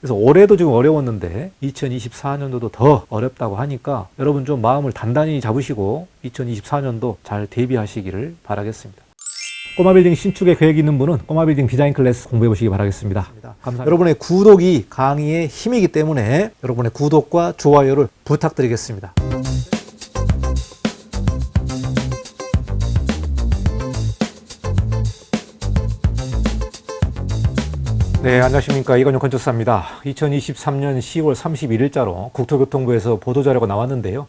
그래서 올해도 지금 어려웠는데 2024년도도 더 어렵다고 하니까 여러분 좀 마음을 단단히 잡으시고 2024년도 잘 대비하시기를 바라겠습니다. 꼬마 빌딩 신축에 계획 있는 분은 꼬마 빌딩 디자인 클래스 공부해 보시기 바라겠습니다. 감사합니다. 여러분의 구독이 강의의 힘이기 때문에 여러분의 구독과 좋아요를 부탁드리겠습니다. 네, 안녕하십니까. 이건용 건축사입니다. 2023년 10월 31일자로 국토교통부에서 보도자료가 나왔는데요.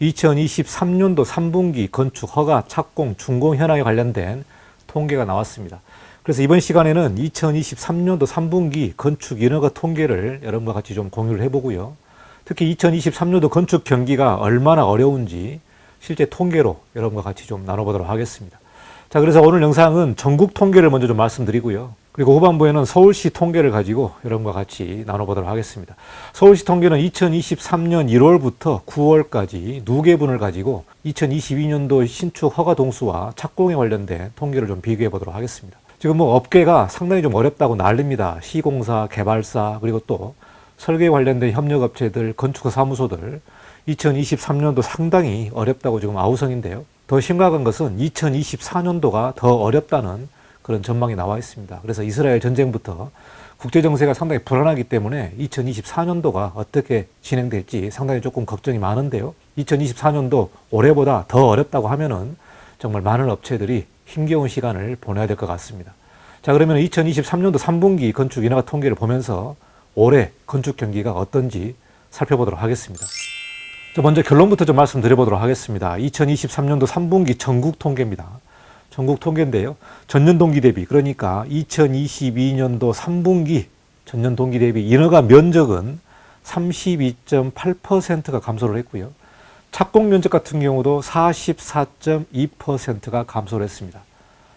2023년도 3분기 건축 허가, 착공, 준공 현황에 관련된 통계가 나왔습니다. 그래서 이번 시간에는 2023년도 3분기 건축 인허가 통계를 여러분과 같이 좀 공유를 해보고요. 특히 2023년도 건축 경기가 얼마나 어려운지 실제 통계로 여러분과 같이 좀 나눠보도록 하겠습니다. 자, 그래서 오늘 영상은 전국 통계를 먼저 좀 말씀드리고요. 그리고 후반부에는 서울시 통계를 가지고 여러분과 같이 나눠보도록 하겠습니다. 서울시 통계는 2023년 1월부터 9월까지 누계분을 가지고 2022년도 신축 허가 동수와 착공에 관련된 통계를 좀 비교해 보도록 하겠습니다. 지금 뭐 업계가 상당히 좀 어렵다고 난립니다. 시공사, 개발사, 그리고 또 설계 관련된 협력업체들, 건축사 사무소들 2023년도 상당히 어렵다고 지금 아우성인데요. 더 심각한 것은 2024년도가 더 어렵다는 그런 전망이 나와 있습니다. 그래서 이스라엘 전쟁부터 국제 정세가 상당히 불안하기 때문에 2024년도가 어떻게 진행될지 상당히 조금 걱정이 많은데요. 2024년도 올해보다 더 어렵다고 하면은 정말 많은 업체들이 힘겨운 시간을 보내야 될 것 같습니다. 자, 그러면 2023년도 3분기 건축 인허가 통계를 보면서 올해 건축 경기가 어떤지 살펴보도록 하겠습니다. 자, 먼저 결론부터 좀 말씀드려보도록 하겠습니다. 2023년도 3분기 전국 통계입니다. 전국 통계인데요. 전년 동기 대비 그러니까 2022년도 3분기 전년 동기 대비 인허가 면적은 32.8%가 감소를 했고요. 착공 면적 같은 경우도 44.2%가 감소를 했습니다.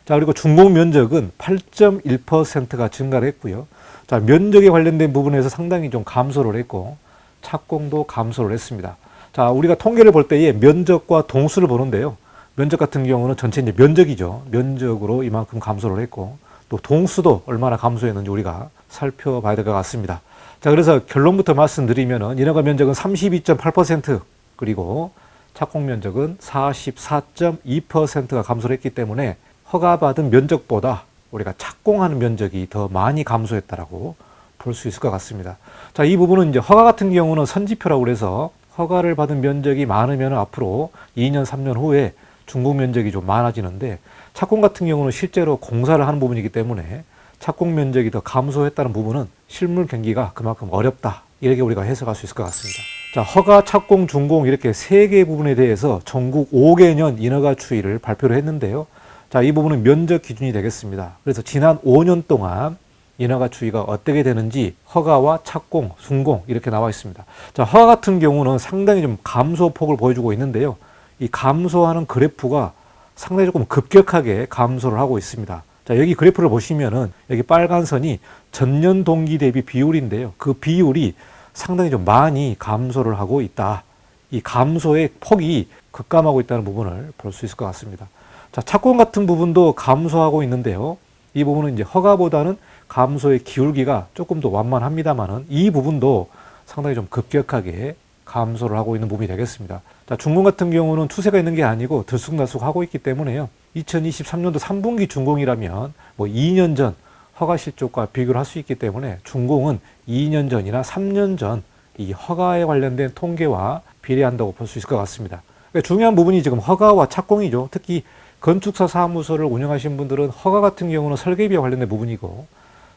자, 그리고 준공 면적은 8.1%가 증가를 했고요. 자, 면적에 관련된 부분에서 상당히 좀 감소를 했고 착공도 감소를 했습니다. 자, 우리가 통계를 볼 때에 면적과 동수를 보는데요. 면적 같은 경우는 전체 이제 면적이죠. 면적으로 이만큼 감소를 했고 또 동수도 얼마나 감소했는지 우리가 살펴봐야 될 것 같습니다. 자, 그래서 결론부터 말씀드리면은 인허가 면적은 32.8% 그리고 착공 면적은 44.2%가 감소를 했기 때문에 허가받은 면적보다 우리가 착공하는 면적이 더 많이 감소했다라고 볼 수 있을 것 같습니다. 자, 이 부분은 이제 허가 같은 경우는 선지표라고 그래서 허가를 받은 면적이 많으면 앞으로 2년, 3년 후에 중국 면적이 좀 많아지는데 착공 같은 경우는 실제로 공사를 하는 부분이기 때문에 착공 면적이 더 감소했다는 부분은 실물 경기가 그만큼 어렵다. 이렇게 우리가 해석할 수 있을 것 같습니다. 자, 허가, 착공, 준공 이렇게 세 개의 부분에 대해서 전국 5개년 인허가 추이를 발표를 했는데요. 자, 이 부분은 면적 기준이 되겠습니다. 그래서 지난 5년 동안 인허가 추이가 어떻게 되는지 허가와 착공, 준공 이렇게 나와 있습니다. 자, 허가 같은 경우는 상당히 좀 감소폭을 보여주고 있는데요. 이 감소하는 그래프가 상당히 조금 급격하게 감소를 하고 있습니다. 자, 여기 그래프를 보시면은 여기 빨간 선이 전년 동기 대비 비율인데요. 그 비율이 상당히 좀 많이 감소를 하고 있다. 이 감소의 폭이 급감하고 있다는 부분을 볼 수 있을 것 같습니다. 자, 착공 같은 부분도 감소하고 있는데요. 이 부분은 이제 허가보다는 감소의 기울기가 조금 더 완만합니다만은 이 부분도 상당히 좀 급격하게 감소를 하고 있는 부분이 되겠습니다. 자, 중공 같은 경우는 추세가 있는 게 아니고 들쑥날쑥 하고 있기 때문에요. 2023년도 3분기 준공이라면 뭐 2년 전 허가 실적과 비교를 할 수 있기 때문에 준공은 2년 전이나 3년 전 이 허가에 관련된 통계와 비례한다고 볼 수 있을 것 같습니다. 그러니까 중요한 부분이 지금 허가와 착공이죠. 특히 건축사 사무소를 운영하신 분들은 허가 같은 경우는 설계비와 관련된 부분이고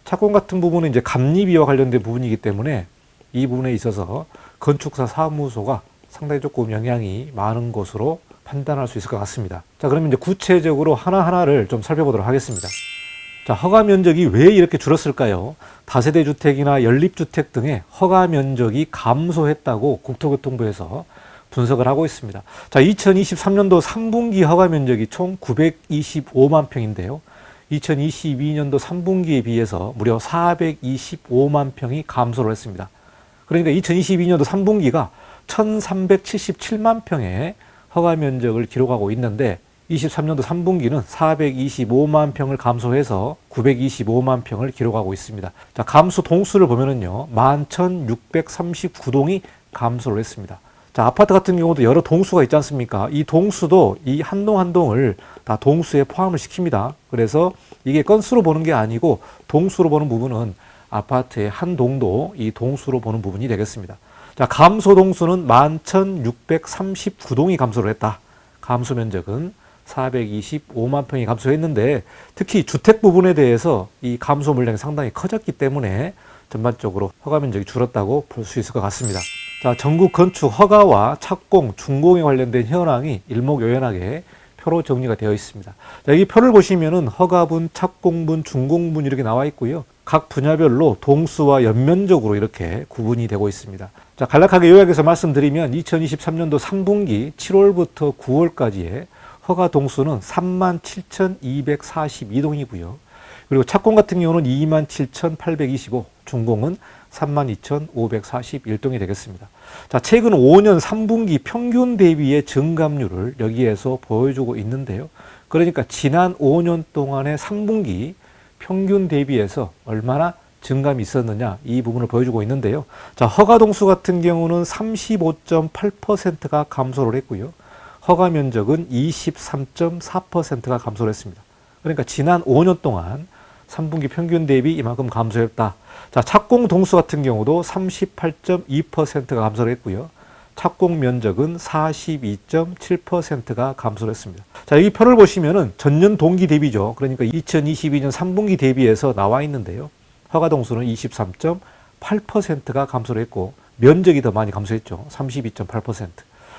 착공 같은 부분은 이제 감리비와 관련된 부분이기 때문에 이 부분에 있어서 건축사 사무소가 상당히 조금 영향이 많은 것으로 판단할 수 있을 것 같습니다. 자, 그러면 이제 구체적으로 하나하나를 좀 살펴보도록 하겠습니다. 자, 허가 면적이 왜 이렇게 줄었을까요? 다세대 주택이나 연립주택 등의 허가 면적이 감소했다고 국토교통부에서 분석을 하고 있습니다. 자, 2023년도 3분기 허가 면적이 총 925만 평인데요. 2022년도 3분기에 비해서 무려 425만 평이 감소를 했습니다. 그러니까 2022년도 3분기가 1377만 평의 허가 면적을 기록하고 있는데 23년도 3분기는 425만 평을 감소해서 925만 평을 기록하고 있습니다. 자, 감소 동수를 보면은요, 11,639동이 감소를 했습니다. 자, 아파트 같은 경우도 여러 동수가 있지 않습니까? 이 동수도 이 한 동 한 동을 다 동수에 포함을 시킵니다. 그래서 이게 건수로 보는 게 아니고 동수로 보는 부분은 아파트의 한 동도 이 동수로 보는 부분이 되겠습니다. 자, 감소 동수는 11,639동이 감소를 했다. 감소 면적은 425만 평이 감소했는데 특히 주택 부분에 대해서 이 감소 물량이 상당히 커졌기 때문에 전반적으로 허가 면적이 줄었다고 볼 수 있을 것 같습니다. 자, 전국 건축 허가와 착공, 준공에 관련된 현황이 일목요연하게 표로 정리가 되어 있습니다. 자, 이 표를 보시면은 허가분, 착공분, 준공분 이렇게 나와 있고요. 각 분야별로 동수와 연면적으로 이렇게 구분이 되고 있습니다. 자, 간략하게 요약해서 말씀드리면 2023년도 3분기 7월부터 9월까지의 허가 동수는 37,242동이고요. 그리고 착공 같은 경우는 27,825, 준공은 32,541동이 되겠습니다. 자, 최근 5년 3분기 평균 대비의 증감률을 여기에서 보여주고 있는데요. 그러니까 지난 5년 동안의 3분기 평균 대비해서 얼마나 증감이 있었느냐 이 부분을 보여주고 있는데요. 자, 허가 동수 같은 경우는 35.8%가 감소를 했고요. 허가 면적은 23.4%가 감소를 했습니다. 그러니까 지난 5년 동안 3분기 평균 대비 이만큼 감소했다. 자, 착공 동수 같은 경우도 38.2%가 감소를 했고요. 착공 면적은 42.7%가 감소를 했습니다. 자, 여기 표를 보시면은 전년 동기 대비죠. 그러니까 2022년 3분기 대비해서 나와 있는데요. 허가 동수는 23.8%가 감소를 했고 면적이 더 많이 감소했죠. 32.8%.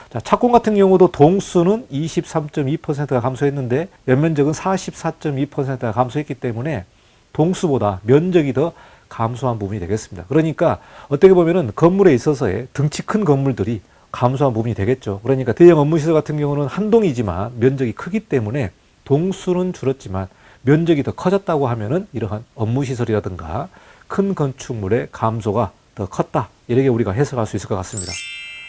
자, 착공 같은 경우도 동수는 23.2%가 감소했는데 연면적은 44.2%가 감소했기 때문에 동수보다 면적이 더 감소한 부분이 되겠습니다. 그러니까 어떻게 보면은 건물에 있어서의 등치 큰 건물들이 감소한 부분이 되겠죠. 그러니까 대형 업무시설 같은 경우는 한 동이지만 면적이 크기 때문에 동수는 줄었지만 면적이 더 커졌다고 하면은 이러한 업무시설이라든가 큰 건축물의 감소가 더 컸다. 이렇게 우리가 해석할 수 있을 것 같습니다.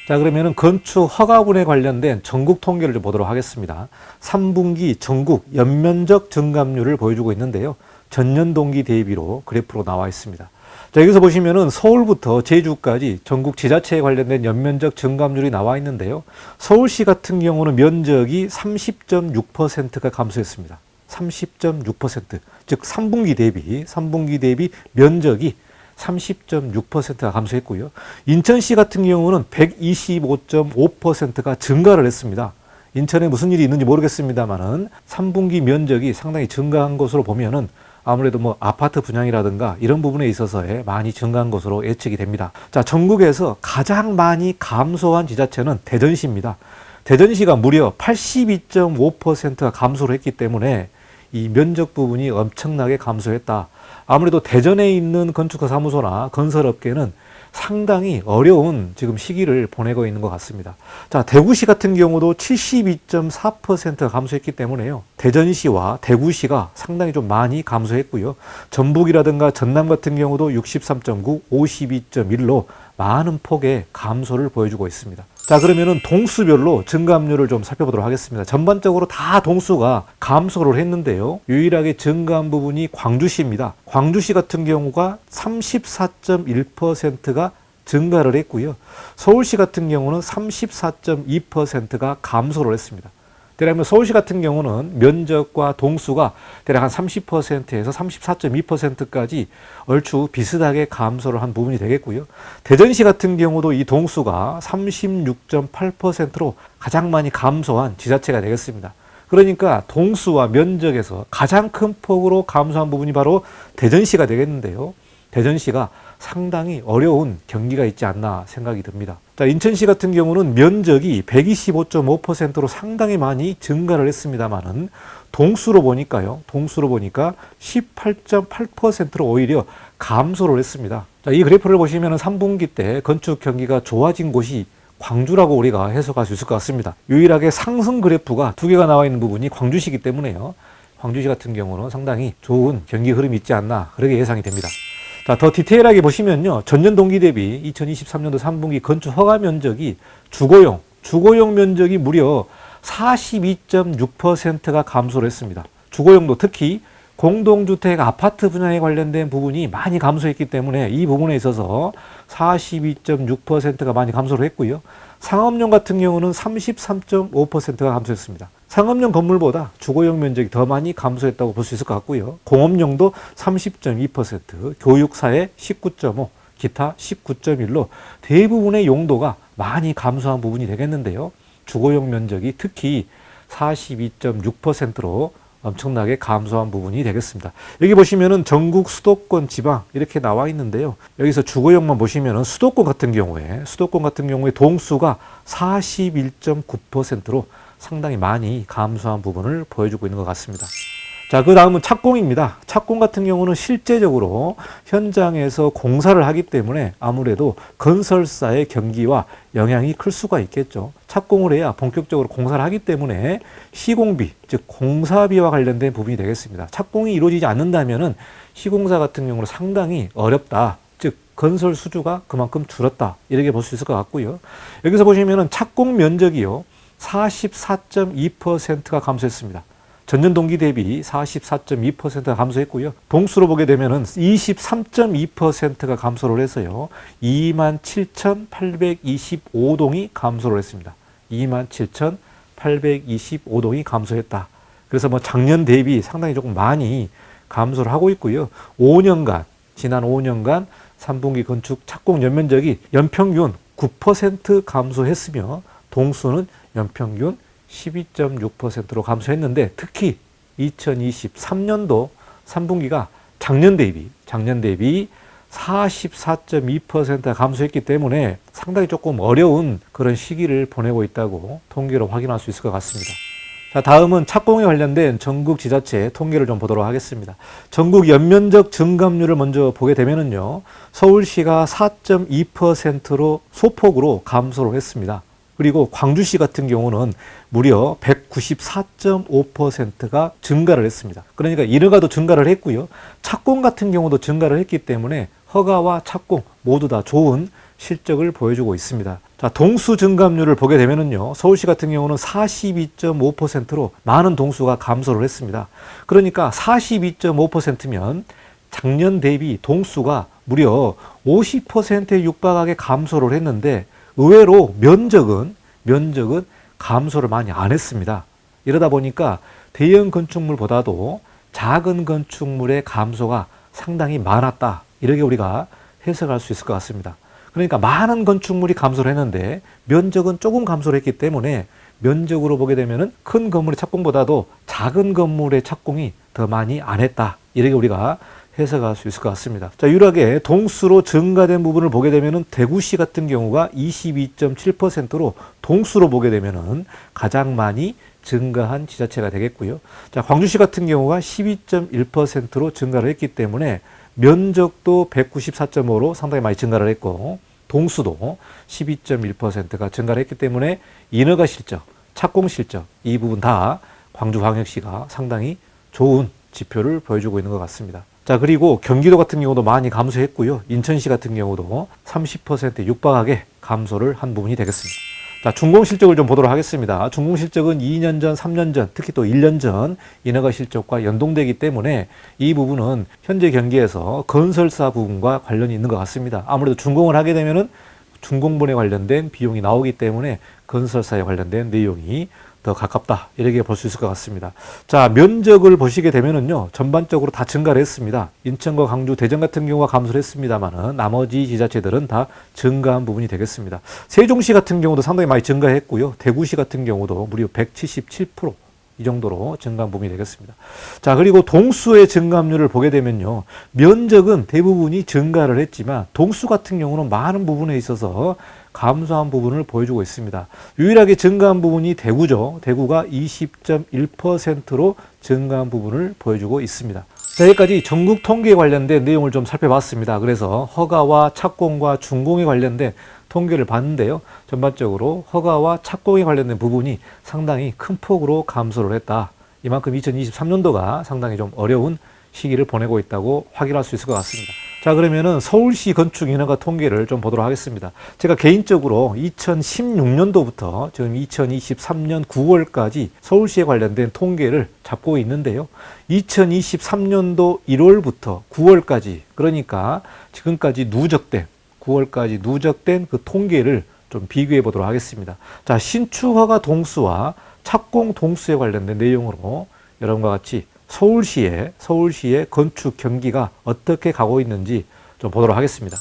자, 그러면은 건축 허가분에 관련된 전국 통계를 좀 보도록 하겠습니다. 3분기 전국 연면적 증감률을 보여주고 있는데요. 전년 동기 대비로 그래프로 나와 있습니다. 자, 여기서 보시면은 서울부터 제주까지 전국 지자체에 관련된 연면적 증감률이 나와 있는데요. 서울시 같은 경우는 면적이 30.6%가 감소했습니다. 30.6%. 즉 3분기 대비 3분기 대비 면적이 30.6%가 감소했고요. 인천시 같은 경우는 125.5%가 증가를 했습니다. 인천에 무슨 일이 있는지 모르겠습니다만은 3분기 면적이 상당히 증가한 것으로 보면은 아무래도 뭐 아파트 분양이라든가 이런 부분에 있어서의 많이 증가한 것으로 예측이 됩니다. 자, 전국에서 가장 많이 감소한 지자체는 대전시입니다. 대전시가 무려 82.5%가 감소를 했기 때문에 이 면적 부분이 엄청나게 감소했다. 아무래도 대전에 있는 건축가 사무소나 건설업계는 상당히 어려운 지금 시기를 보내고 있는 것 같습니다. 자, 대구시 같은 경우도 72.4%가 감소했기 때문에요. 대전시와 대구시가 상당히 좀 많이 감소했고요. 전북이라든가 전남 같은 경우도 63.9, 52.1로 많은 폭의 감소를 보여주고 있습니다. 자, 그러면은 동수별로 증감률을 좀 살펴보도록 하겠습니다. 전반적으로 다 동수가 감소를 했는데요. 유일하게 증가한 부분이 광주시입니다. 광주시 같은 경우가 34.1%가 증가를 했고요. 서울시 같은 경우는 34.2%가 감소를 했습니다. 대략 서울시 같은 경우는 면적과 동수가 대략 한 30%에서 34.2%까지 얼추 비슷하게 감소를 한 부분이 되겠고요. 대전시 같은 경우도 이 동수가 36.8%로 가장 많이 감소한 지자체가 되겠습니다. 그러니까 동수와 면적에서 가장 큰 폭으로 감소한 부분이 바로 대전시가 되겠는데요. 대전시가 상당히 어려운 경기가 있지 않나 생각이 듭니다. 자, 인천시 같은 경우는 면적이 125.5%로 상당히 많이 증가를 했습니다만은 동수로 보니까요. 동수로 보니까 18.8%로 오히려 감소를 했습니다. 자, 이 그래프를 보시면 3분기 때 건축 경기가 좋아진 곳이 광주라고 우리가 해석할 수 있을 것 같습니다. 유일하게 상승 그래프가 두 개가 나와 있는 부분이 광주시기 때문에요. 광주시 같은 경우는 상당히 좋은 경기 흐름이 있지 않나 그렇게 예상이 됩니다. 자, 더 디테일하게 보시면요. 전년 동기 대비 2023년도 3분기 건축 허가 면적이 주거용, 주거용 면적이 무려 42.6%가 감소를 했습니다. 주거용도 특히 공동주택 아파트 분야에 관련된 부분이 많이 감소했기 때문에 이 부분에 있어서 42.6%가 많이 감소를 했고요. 상업용 같은 경우는 33.5%가 감소했습니다. 상업용 건물보다 주거용 면적이 더 많이 감소했다고 볼 수 있을 것 같고요. 공업용도 30.2%, 교육사회 19.5, 기타 19.1로 대부분의 용도가 많이 감소한 부분이 되겠는데요. 주거용 면적이 특히 42.6%로 엄청나게 감소한 부분이 되겠습니다. 여기 보시면은 전국 수도권 지방 이렇게 나와 있는데요. 여기서 주거용만 보시면은 수도권 같은 경우에 수도권 같은 경우에 동수가 41.9%로 상당히 많이 감소한 부분을 보여주고 있는 것 같습니다. 자, 그 다음은 착공입니다. 착공 같은 경우는 실제적으로 현장에서 공사를 하기 때문에 아무래도 건설사의 경기와 영향이 클 수가 있겠죠. 착공을 해야 본격적으로 공사를 하기 때문에 시공비, 즉 공사비와 관련된 부분이 되겠습니다. 착공이 이루어지지 않는다면은 시공사 같은 경우는 상당히 어렵다. 즉 건설 수주가 그만큼 줄었다. 이렇게 볼 수 있을 것 같고요. 여기서 보시면은 착공 면적이요. 44.2%가 감소했습니다. 전년 동기 대비 44.2%가 감소했고요. 동수로 보게 되면은 23.2%가 감소를 해서요. 27,825동이 감소를 했습니다. 27,825동이 감소했다. 그래서 뭐 작년 대비 상당히 조금 많이 감소를 하고 있고요. 5년간 지난 5년간 3분기 건축 착공 연면적이 연평균 9% 감소했으며 동수는 연평균 12.6%로 감소했는데 특히 2023년도 3분기가 작년 대비 작년 대비 44.2%가 감소했기 때문에 상당히 조금 어려운 그런 시기를 보내고 있다고 통계로 확인할 수 있을 것 같습니다. 자, 다음은 착공에 관련된 전국 지자체 통계를 좀 보도록 하겠습니다. 전국 연면적 증감률을 먼저 보게 되면은요, 서울시가 4.2%로 소폭으로 감소를 했습니다. 그리고 광주시 같은 경우는 무려 194.5%가 증가를 했습니다. 그러니까 인허가도 증가를 했고요. 착공 같은 경우도 증가를 했기 때문에 허가와 착공 모두 다 좋은 실적을 보여주고 있습니다. 자, 동수 증감률을 보게 되면은요, 서울시 같은 경우는 42.5%로 많은 동수가 감소를 했습니다. 그러니까 42.5%면 작년 대비 동수가 무려 50%에 육박하게 감소를 했는데 의외로 면적은 면적은 감소를 많이 안 했습니다. 이러다 보니까 대형 건축물보다도 작은 건축물의 감소가 상당히 많았다. 이렇게 우리가 해석할 수 있을 것 같습니다. 그러니까 많은 건축물이 감소를 했는데 면적은 조금 감소를 했기 때문에 면적으로 보게 되면은 큰 건물의 착공보다도 작은 건물의 착공이 더 많이 안 했다. 이렇게 우리가 해석할 수 있을 것 같습니다. 자, 유일하게 동수로 증가된 부분을 보게 되면은 대구시 같은 경우가 22.7%로 동수로 보게 되면은 가장 많이 증가한 지자체가 되겠고요. 자, 광주시 같은 경우가 12.1%로 증가를 했기 때문에 면적도 194.5로 상당히 많이 증가를 했고 동수도 12.1%가 증가를 했기 때문에 인허가 실적, 착공 실적 이 부분 다 광주광역시가 상당히 좋은 지표를 보여주고 있는 것 같습니다. 자, 그리고 경기도 같은 경우도 많이 감소했고요. 인천시 같은 경우도 30% 육박하게 감소를 한 부분이 되겠습니다. 자, 준공 실적을 좀 보도록 하겠습니다. 준공 실적은 2년 전, 3년 전, 특히 또 1년 전 인허가 실적과 연동되기 때문에 이 부분은 현재 경기에서 건설사 부분과 관련이 있는 것 같습니다. 아무래도 준공을 하게 되면은 준공본에 관련된 비용이 나오기 때문에 건설사에 관련된 내용이 더 가깝다 이렇게 볼 수 있을 것 같습니다. 자 면적을 보시게 되면은요 전반적으로 다 증가를 했습니다. 인천과 강주, 대전 같은 경우가 감소를 했습니다만은 나머지 지자체들은 다 증가한 부분이 되겠습니다. 세종시 같은 경우도 상당히 많이 증가했고요. 대구시 같은 경우도 무려 177%. 이 정도로 증가한 부분이 되겠습니다. 자, 그리고 동수의 증감률을 보게 되면요. 면적은 대부분이 증가를 했지만 동수 같은 경우는 많은 부분에 있어서 감소한 부분을 보여주고 있습니다. 유일하게 증가한 부분이 대구죠. 대구가 20.1%로 증가한 부분을 보여주고 있습니다. 자, 여기까지 전국 통계에 관련된 내용을 좀 살펴봤습니다. 그래서 허가와 착공과 준공에 관련된 통계를 봤는데요. 전반적으로 허가와 착공에 관련된 부분이 상당히 큰 폭으로 감소를 했다. 이만큼 2023년도가 상당히 좀 어려운 시기를 보내고 있다고 확인할 수 있을 것 같습니다. 자, 그러면은 서울시 건축 인허가 통계를 좀 보도록 하겠습니다. 제가 개인적으로 2016년도부터 지금 2023년 9월까지 서울시에 관련된 통계를 잡고 있는데요. 2023년도 1월부터 9월까지, 그러니까 지금까지 누적된, 9월까지 누적된 그 통계를 좀 비교해 보도록 하겠습니다. 자, 신축허가 동수와 착공 동수에 관련된 내용으로 여러분과 같이 서울시의 서울시의 건축 경기가 어떻게 가고 있는지 좀 보도록 하겠습니다.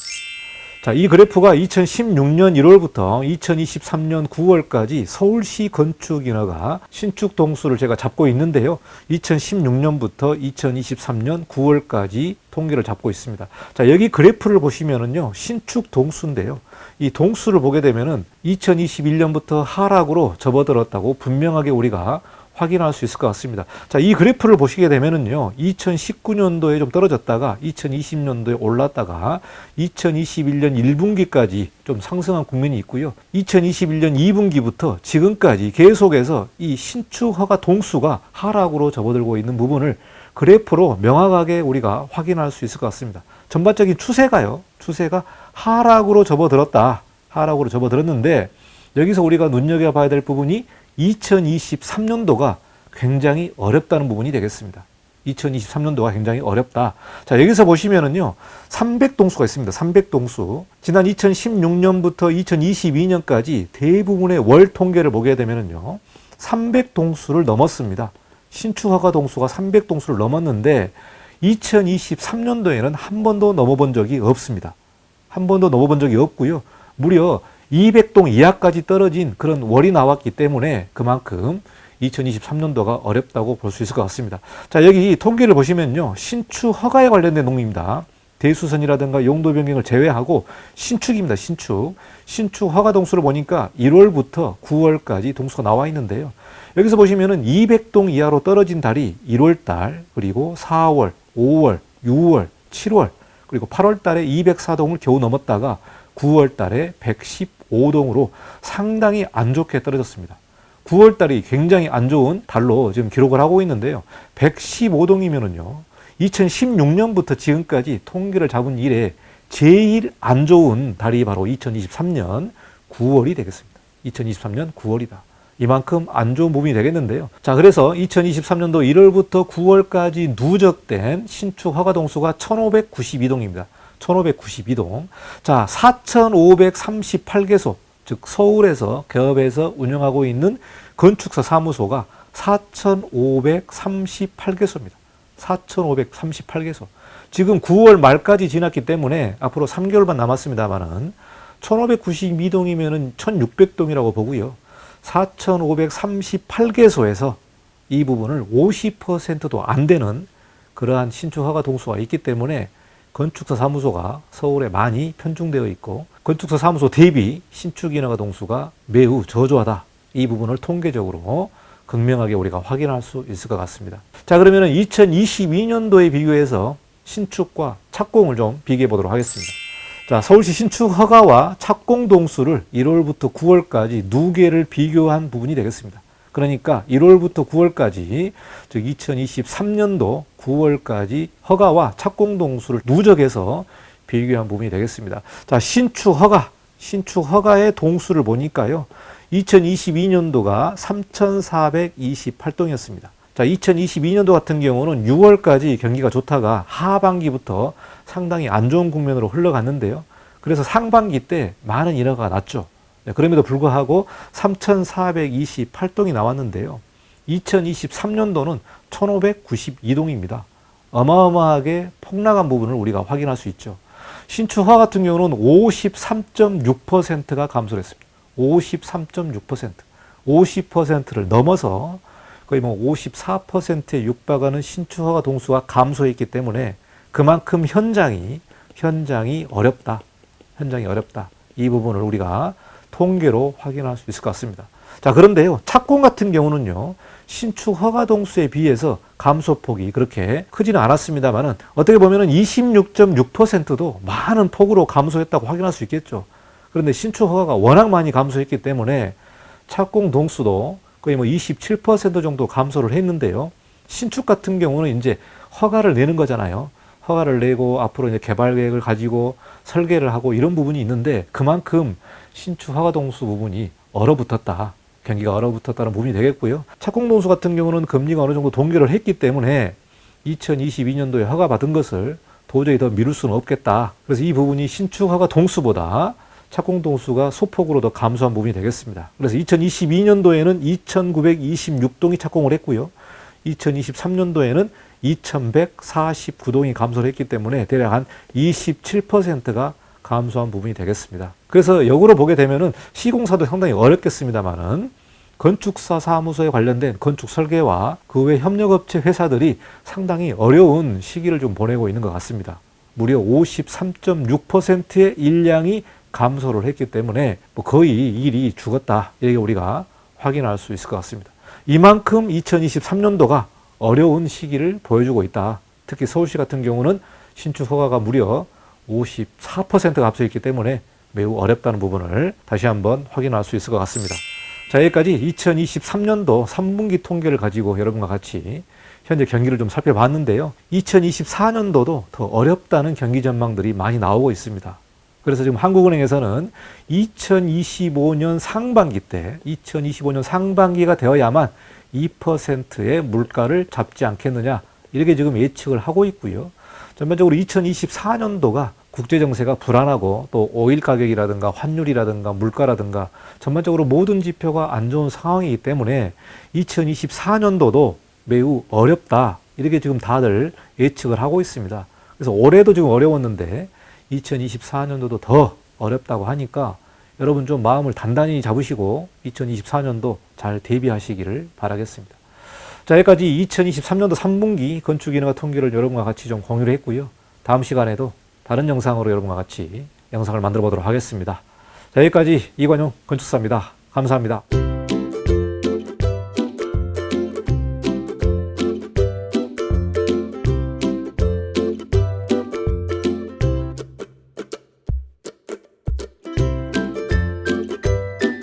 자, 이 그래프가 2016년 1월부터 2023년 9월까지 서울시 건축 인허가 신축 동수를 제가 잡고 있는데요. 2016년부터 2023년 9월까지 통계를 잡고 있습니다. 자, 여기 그래프를 보시면은요. 신축 동수인데요. 이 동수를 보게 되면은 2021년부터 하락으로 접어들었다고 분명하게 우리가 확인할 수 있을 것 같습니다. 자, 이 그래프를 보시게 되면은요, 2019년도에 좀 떨어졌다가 2020년도에 올랐다가 2021년 1분기까지 좀 상승한 국면이 있고요. 2021년 2분기부터 지금까지 계속해서 이 신축 허가 동수가 하락으로 접어들고 있는 부분을 그래프로 명확하게 우리가 확인할 수 있을 것 같습니다. 전반적인 추세가요, 추세가 하락으로 접어들었다. 하락으로 접어들었는데 여기서 우리가 눈여겨봐야 될 부분이 2023년도가 굉장히 어렵다는 부분이 되겠습니다. 2023년도가 굉장히 어렵다. 자, 여기서 보시면은요, 300동수가 있습니다. 300동수. 지난 2016년부터 2022년까지 대부분의 월 통계를 보게 되면은요, 300동수를 넘었습니다. 신축 허가 동수가 300동수를 넘었는데, 2023년도에는 한 번도 넘어본 적이 없습니다. 한 번도 넘어본 적이 없고요. 무려 200동 이하까지 떨어진 그런 월이 나왔기 때문에 그만큼 2023년도가 어렵다고 볼 수 있을 것 같습니다. 자, 여기 통계를 보시면요. 신축 허가에 관련된 농림입니다. 대수선이라든가 용도 변경을 제외하고 신축입니다. 신축. 신축 허가 동수를 보니까 1월부터 9월까지 동수가 나와 있는데요. 여기서 보시면은 200동 이하로 떨어진 달이 1월 달, 그리고 4월, 5월, 6월, 7월, 그리고 8월 달에 204동을 겨우 넘었다가 9월 달에 115동으로 상당히 안 좋게 떨어졌습니다. 9월 달이 굉장히 안 좋은 달로 지금 기록을 하고 있는데요. 115동이면은요. 2016년부터 지금까지 통계를 잡은 이래 제일 안 좋은 달이 바로 2023년 9월이 되겠습니다. 2023년 9월이다. 이만큼 안 좋은 부분이 되겠는데요. 자, 그래서 2023년도 1월부터 9월까지 누적된 신축 허가 동수가 1592동입니다. 1592동. 자, 4538개소, 즉 서울에서 개업해서 운영하고 있는 건축사 사무소가 4538개소입니다. 4538개소. 지금 9월 말까지 지났기 때문에 앞으로 3개월만 남았습니다만은 1592동이면은 1600동이라고 보고요. 4538개소에서 이 부분을 50%도 안 되는 그러한 신축 허가 동수가 있기 때문에 건축사 사무소가 서울에 많이 편중되어 있고 건축사 사무소 대비 신축 인허가 동수가 매우 저조하다. 이 부분을 통계적으로 극명하게 우리가 확인할 수 있을 것 같습니다. 자, 그러면 2022년도에 비교해서 신축과 착공을 좀 비교해 보도록 하겠습니다. 자, 서울시 신축 허가와 착공 동수를 1월부터 9월까지 누계를 비교한 부분이 되겠습니다. 그러니까 1월부터 9월까지 즉 2023년도 9월까지 허가와 착공 동수를 누적해서 비교한 부분이 되겠습니다. 자, 신축 허가, 신축 허가의 동수를 보니까요. 2022년도가 3,428동이었습니다. 자, 2022년도 같은 경우는 6월까지 경기가 좋다가 하반기부터 상당히 안 좋은 국면으로 흘러갔는데요. 그래서 상반기 때 많은 인허가 났죠. 네, 그럼에도 불구하고 3,428동이 나왔는데요. 2023년도는 1,592동입니다. 어마어마하게 폭락한 부분을 우리가 확인할 수 있죠. 신축화 같은 경우는 53.6%가 감소를 했습니다. 53.6%. 50%를 넘어서 거의 뭐 54%에 육박하는 신축허가 동수가 감소했기 때문에 그만큼 현장이 현장이 어렵다. 현장이 어렵다. 이 부분을 우리가 통계로 확인할 수 있을 것 같습니다. 자, 그런데요. 착공 같은 경우는요. 신축 허가 동수에 비해서 감소폭이 그렇게 크지는 않았습니다만은 어떻게 보면은 26.6%도 많은 폭으로 감소했다고 확인할 수 있겠죠. 그런데 신축 허가가 워낙 많이 감소했기 때문에 착공 동수도 거의 뭐 27% 정도 감소를 했는데요. 신축 같은 경우는 이제 허가를 내는 거잖아요. 허가를 내고 앞으로 이제 개발 계획을 가지고 설계를 하고 이런 부분이 있는데 그만큼 신축 허가 동수 부분이 얼어붙었다. 경기가 얼어붙었다는 부분이 되겠고요. 착공동수 같은 경우는 금리가 어느 정도 동결을 했기 때문에 2022년도에 허가 받은 것을 도저히 더 미룰 수는 없겠다. 그래서 이 부분이 신축 허가 동수보다 착공 동수가 소폭으로 더 감소한 부분이 되겠습니다. 그래서 2022년도에는 2,926동이 착공을 했고요. 2023년도에는 2,149동이 감소를 했기 때문에 대략 한 27%가 감소한 부분이 되겠습니다. 그래서 역으로 보게 되면은 시공사도 상당히 어렵겠습니다만은 건축사 사무소에 관련된 건축 설계와 그 외 협력업체 회사들이 상당히 어려운 시기를 좀 보내고 있는 것 같습니다. 무려 53.6%의 일량이 감소를 했기 때문에 뭐 거의 일이 죽었다. 이렇게 우리가 확인할 수 있을 것 같습니다. 이만큼 2023년도가 어려운 시기를 보여주고 있다. 특히 서울시 같은 경우는 신축 허가가 무려 54%가 앞서 있기 때문에 매우 어렵다는 부분을 다시 한번 확인할 수 있을 것 같습니다. 자, 여기까지 2023년도 3분기 통계를 가지고 여러분과 같이 현재 경기를 좀 살펴봤는데요. 2024년도도 더 어렵다는 경기 전망들이 많이 나오고 있습니다. 그래서 지금 한국은행에서는 2025년 상반기 때, 2025년 상반기가 되어야만 2%의 물가를 잡지 않겠느냐, 이렇게 지금 예측을 하고 있고요. 전반적으로 2024년도가 국제 정세가 불안하고 또 오일 가격이라든가 환율이라든가 물가라든가 전반적으로 모든 지표가 안 좋은 상황이기 때문에 2024년도도 매우 어렵다. 이렇게 지금 다들 예측을 하고 있습니다. 그래서 올해도 지금 어려웠는데 2024년도도 더 어렵다고 하니까 여러분 좀 마음을 단단히 잡으시고 2024년도 잘 대비하시기를 바라겠습니다. 자, 여기까지 2023년도 3분기 건축인허가 통계를 여러분과 같이 좀 공유를 했고요. 다음 시간에도 다른 영상으로 여러분과 같이 영상을 만들어 보도록 하겠습니다. 자, 여기까지 이관용 건축사입니다. 감사합니다.